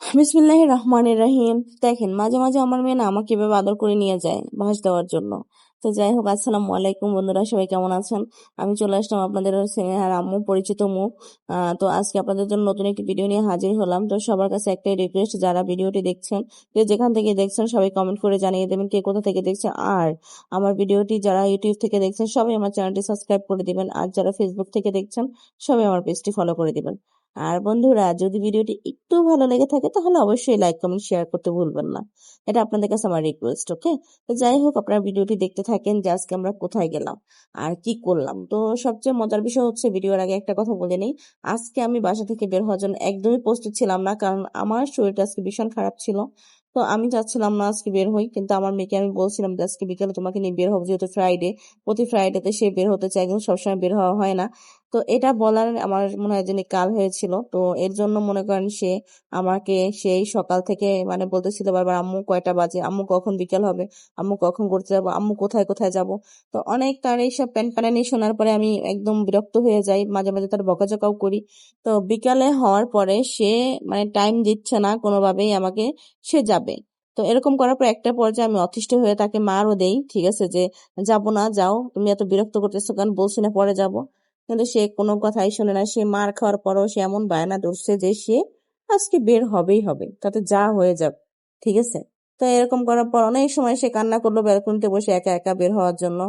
বিসমিল্লাহির রহমানির রহিম। দেখেন, মাঝে মাঝে আমার মেয়ে না আমাকে এভাবে আদর করে নিয়ে যায় ভাস দেওয়ার জন্য। তো যাই হোক, আসসালামু আলাইকুম বন্ধুরা, সবাই কেমন আছেন? আমি চলে আসলাম আপনাদের স্নেহার আম্মু, পরিচিত মুখ তো আজকে আপনাদের জন্য নতুন একটি ভিডিও নিয়ে হাজির হলাম। তো সবার কাছে একটাই রিকোয়েস্ট যারা ভিডিওটি দেখছেন, যে যেখান থেকে দেখছেন, সবাই কমেন্ট করে জানিয়ে দেবেন কে কোথা থেকে দেখছেন। আর আমার ভিডিওটি যারা ইউটিউব থেকে দেখছেন, সবাই আমার চ্যানেলটি সাবস্ক্রাইব করে দিবেন। আর যারা ফেসবুক থেকে দেখছেন, সবাই আমার পেজটি ফলো করে দিবেন। আর বন্ধুরা, যদি ভিডিওটি একটু ভালো লেগে থাকে, তাহলে অবশ্যই লাইক কমেন্ট শেয়ার করতে ভুলবেন না। এটা আপনাদের কাছে আমার রিকোয়েস্ট ওকে তো যাই হোক, আপনারা ভিডিওটি দেখতে থাকেন যে আজকে আমরা কোথায় গেলাম আর কি করলাম। তো সবচেয়ে মজার বিষয় হচ্ছে, ভিডিওর আগে একটা কথা বলে নেই। আজকে আমি বাসা থেকে বের হওয়ার জন্য একদমই প্রস্তুত ছিলাম না, কারণ আমার শরীরটা আজকে ভীষণ খারাপ ছিল। তো আমি চাচ্ছিলাম না আজকে বের হই, কিন্তু আমার মেয়েকে আমি বলছিলাম যে আজকে বিকেলে তোমাকে নিয়ে বের হব, যেহেতু ফ্রাইডে প্রতি ফ্রাইডেতে সে বের হতে চায়, কিন্তু সবসময় বের হওয়া হয় না। তো এটা বলার আমার মনে হয় জানি কাল হয়েছিল। তো এর জন্য মনে করেন সে আমাকে সেই সকাল থেকে মানে বলতেছিল বারবার, আম্মু, কয়টা বাজে? আম্মু, কখন বিকেল হবে? আম্মু, কখন ঘুরতে যাব? আম্মু, কোথায় কোথায় যাব? তো অনেক তার এইসব প্যান প্যানানি শোনার পরে আমি একদম বিরক্ত হয়ে যাই। মাঝে মাঝে তার বকাঝকাও করি। তো বিকালে হওয়ার পরে সে মানে টাইম দিচ্ছে না, কোনোভাবেই আমাকে সে যাবে। তো এরকম করার পর একটা পর্যায়ে আমি অতিষ্ঠ হয়ে তাকে মারও দেই। ঠিক আছে যে, যাব না, যাও। তুমি এত বিরক্ত করতেছো কারণ বলছি না, পরে যাব। কিন্তু সে কোনো কথাই শোনে না। সে মার খাওয়ার পরও সে এমন বায়না ধরছে যে সে আজকে বের হবেই হবে। তাতে যা হয়ে যাক, ঠিক আছে? তো এরকম করার পর অনেক সময় সে কান্না করল ব্যালকনিতে বসে একা একা বের হওয়ার জন্য।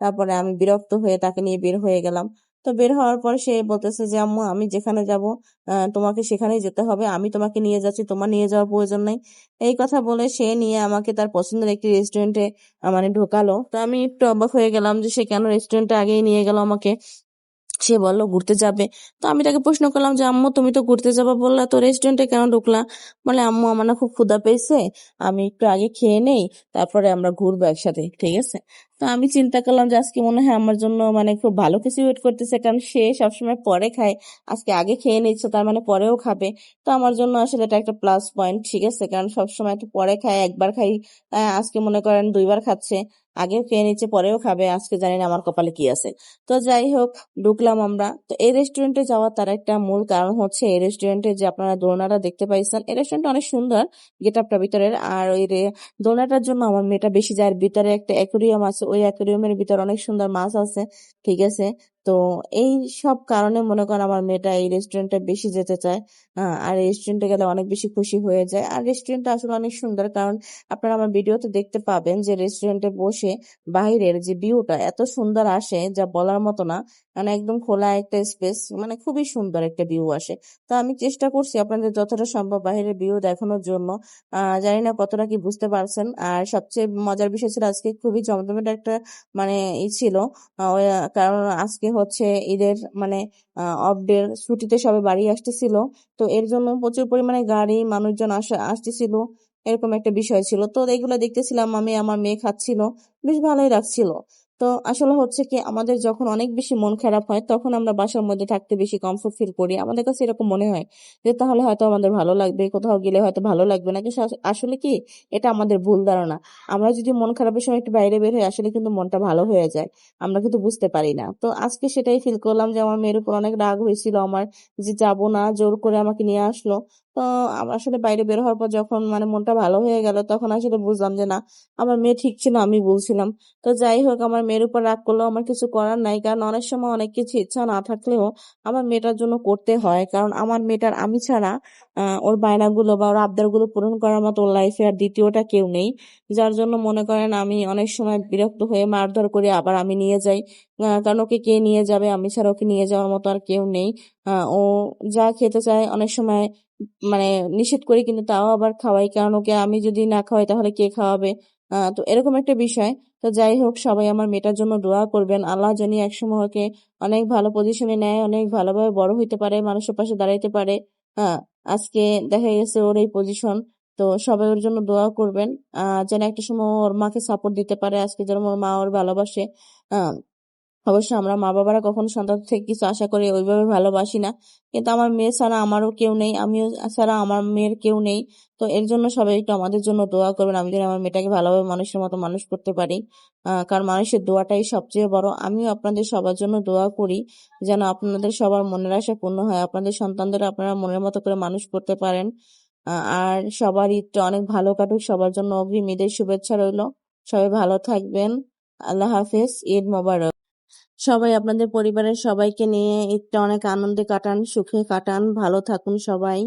তারপরে আমি বিরক্ত হয়ে তাকে নিয়ে বের হয়ে গেলাম। তো বের হওয়ার পর সে বলতেছে যে, আম্মু, আমি যেখানে যাব তোমাকে সেখানেই যেতে হবে। আমি তোমাকে নিয়ে যাচ্ছি, তোমার নিয়ে যাওয়ার প্রয়োজন নেই। এই কথা বলে সে নিয়ে আমাকে তার পছন্দের একটি রেস্টুরেন্টে মানে ঢোকালো। তো আমি একটু অবাক হয়ে গেলাম যে সে কেন রেস্টুরেন্টে আগেই নিয়ে গেল আমাকে। সে বলল ঘুরতে যাবে। তো আমি তাকে প্রশ্ন করলাম যে, আম্মু, তুমি তো ঘুরতে যাবা বললা, তো রেস্টুরেন্টে কেন ঢুকলা? বলে, আম্মু, আমার না খুব ক্ষুধা পেয়েছে, আমি একটু আগে খেয়ে নেই, তারপরে আমরা ঘুরবো একসাথে। ঠিক আছে? তো আমি চিন্তা করলাম যে, আজকে মনে হয় আমার জন্য মানে খুব ভালো কিছু ওয়েট করতেছে, কারণ সে সবসময় পরে খায়। আজকে আগে খেয়ে নিচ্ছে তার মানে পরেও খাবে। তো আমার জন্য আসলে এটা একটা প্লাস পয়েন্ট ঠিক আছে? কারণ সবসময় একটু পরে খায়, একবার খাই আজকে মনে করেন দুইবার খাচ্ছে। আগে খেয়ে নিচ্ছে পরেও খাবে, আজকে জানি না আমার কপালে কি আছে। তো যাই হোক, ঢুকলাম আমরা। তো এই রেস্টুরেন্টে যাওয়ার তার একটা মূল কারণ হচ্ছে এই রেস্টুরেন্টে যে আপনারা দোলনাটা দেখতে পাইছেন, এই রেস্টুরেন্ট অনেক সুন্দর গেট আপটা ভিতরের। আর ওই দোলনাটার জন্য আমার মেয়েটা বেশি যায়, ভিতরে একটা অ্যাকোরিয়াম আছে, ওই অ্যাকোরিয়ামের ভিতরে অনেক সুন্দর মাছ আছে, ঠিক আছে। তো এই সব কারণে মনে করেন আমার মেয়েটা এই রেস্টুরেন্টে বেশি যেতে চায়। আর রেস্টুরেন্টে গেলে অনেক বেশি খুশি হয়ে যায়। আর রেস্টুরেন্টটা আসলে অনেক সুন্দর, কারণ আপনারা আমার ভিডিওতে দেখতে পাবেন যে রেস্টুরেন্টে বসে বাইরের যে ভিউটা এত সুন্দর আসে যা বলার মতো না। মানে একদম খোলা একটা স্পেস মানে খুবই সুন্দর একটা ভিউ আসে। তো আমি চেষ্টা করছি আপনাদের যতটা সম্ভব বাইরের ভিউ দেখানোর জন্য। জানি না কতটা কি বুঝতে পারছেন। আর সবচেয়ে মজার বিষয় ছিল আজকে খুবই জমজমেট একটা মানে ই ছিল। কারণ আজকে হচ্ছে ঈদের মানে অফ ডে ছুটিতে সবাই বাড়ি আসতেছিল। তো এর জন্য প্রচুর পরিমাণে গাড়ি, মানুষজন আসা, আসতেছিল। এরকম একটা বিষয় ছিল। তো এগুলো দেখতেছিলাম আমি, আমার মেয়ে খাচ্ছিল। বেশ ভালোই লাগছিল। তো আসলে হচ্ছে কি আমাদের যখন অনেক বেশি মন খারাপ হয়, তখন আমরা বাসার মধ্যে থাকতে বেশি কমফোর্ট ফিল করি। আমাদের কাছে এরকম মনে হয় যে, তাহলে হয়তো আমাদের ভালো লাগবে, কোথাও গেলে হয়তো ভালো লাগবে না। কিন্তু আসলে কি এটা আমাদের ভুল ধারণা। আমরা যদি মন খারাপের সময় একটু বাইরে বের হই, আসলে কিন্তু মনটা ভালো হয়ে যায়। আমরা কিন্তু বুঝতে পারি না। তো আজকে সেটাই ফিল করলাম যে, আমার মেয়ের উপর অনেক রাগ হয়েছিল। আমার যে, যাব না, জোর করে আমাকে নিয়ে আসলো। তো আসলে বাইরে বের হওয়ার পর যখন মানে মনটা ভালো হয়ে গেল, তখন আসলে বুঝলাম যে না, আমার মেয়ে ঠিক ছিল আমি বলছিলাম। তো যাই হোক, আমার মেয়ের উপর রাগ করলেও আমার কিছু করার নাই। কারণ অনেক সময় অনেক কিছু ইচ্ছা না থাকলেও আমার মেয়েটার জন্য করতে হয়। কারণ আমার মেয়েটার আমি ছাড়া ওর বায়নাগুলো বা ওর আবদারগুলো পূরণ করার মতো ওর লাইফে আর দ্বিতীয়টা কেউ নেই। যার জন্য মনে করেন আমি অনেক সময় বিরক্ত হয়ে মারধর করে আবার আমি নিয়ে যাই। কারণ ওকে কে নিয়ে যাবে? আমি ছাড়া ওকে নিয়ে যাওয়ার মতো আর কেউ নেই। ও যা খেতে চায় অনেক সময় মানে নিষেধ করি কিন্তু তাও আবার খাওয়াই। কারণ ওকে আমি যদি না খাওয়াই তাহলে কে খাওয়াবে? তো এরকম একটা বিষয়। তো যাই হোক, সবাই আমার মেয়েটার জন্য দোয়া করবেন। আল্লাহ জানি একসময় ওকে অনেক ভালো পজিশনে নেয়, অনেক ভালোভাবে বড় হইতে পারে, মানুষের পাশে দাঁড়াইতে পারে। হ্যাঁ আজকে দেখা গেছে ওর এই পজিশন তো সবাই ওর জন্য দোয়া করবেন। আহ যেন একটা সময় ওর মাকে সাপোর্ট দিতে পারে, আজকে যেন ওর মা ওর ভালোবাসে। আহ অবশ্য আমরা মা বাবারা কখনো সন্তান থেকে কিছু আশা করে ওইভাবে ভালোবাসি না। কিন্তু আমার মেয়ে ছাড়া আমারও কেউ নেই, আমিও ছাড়া আমার মেয়ের কেউ নেই। তো এর জন্য সবাই একটু আমাদের জন্য দোয়া করবেন, আমি যেন আমার মেয়েটাকে ভালোভাবে মানুষের মতো মানুষ করতে পারি। কারণ মানুষের দোয়াটাই সবচেয়ে বড়। আমিও আপনাদের সবার জন্য দোয়া করি, যেন আপনাদের সবার মনের আশা পূর্ণ হয়, আপনাদের সন্তানদের আপনারা মনের মতো করে মানুষ করতে পারেন। আর সবার ঈদটা অনেক ভালো কাটুক, সবার জন্য অগ্রিম ঈদের শুভেচ্ছা রইল। সবাই ভালো থাকবেন। আল্লাহ হাফেজ, ঈদ মোবারক। সবাই আপনাদের পরিবারের সবাইকে নিয়ে একটা অনেক আনন্দে কাটান সুখে কাটান ভালো থাকুন সবাই।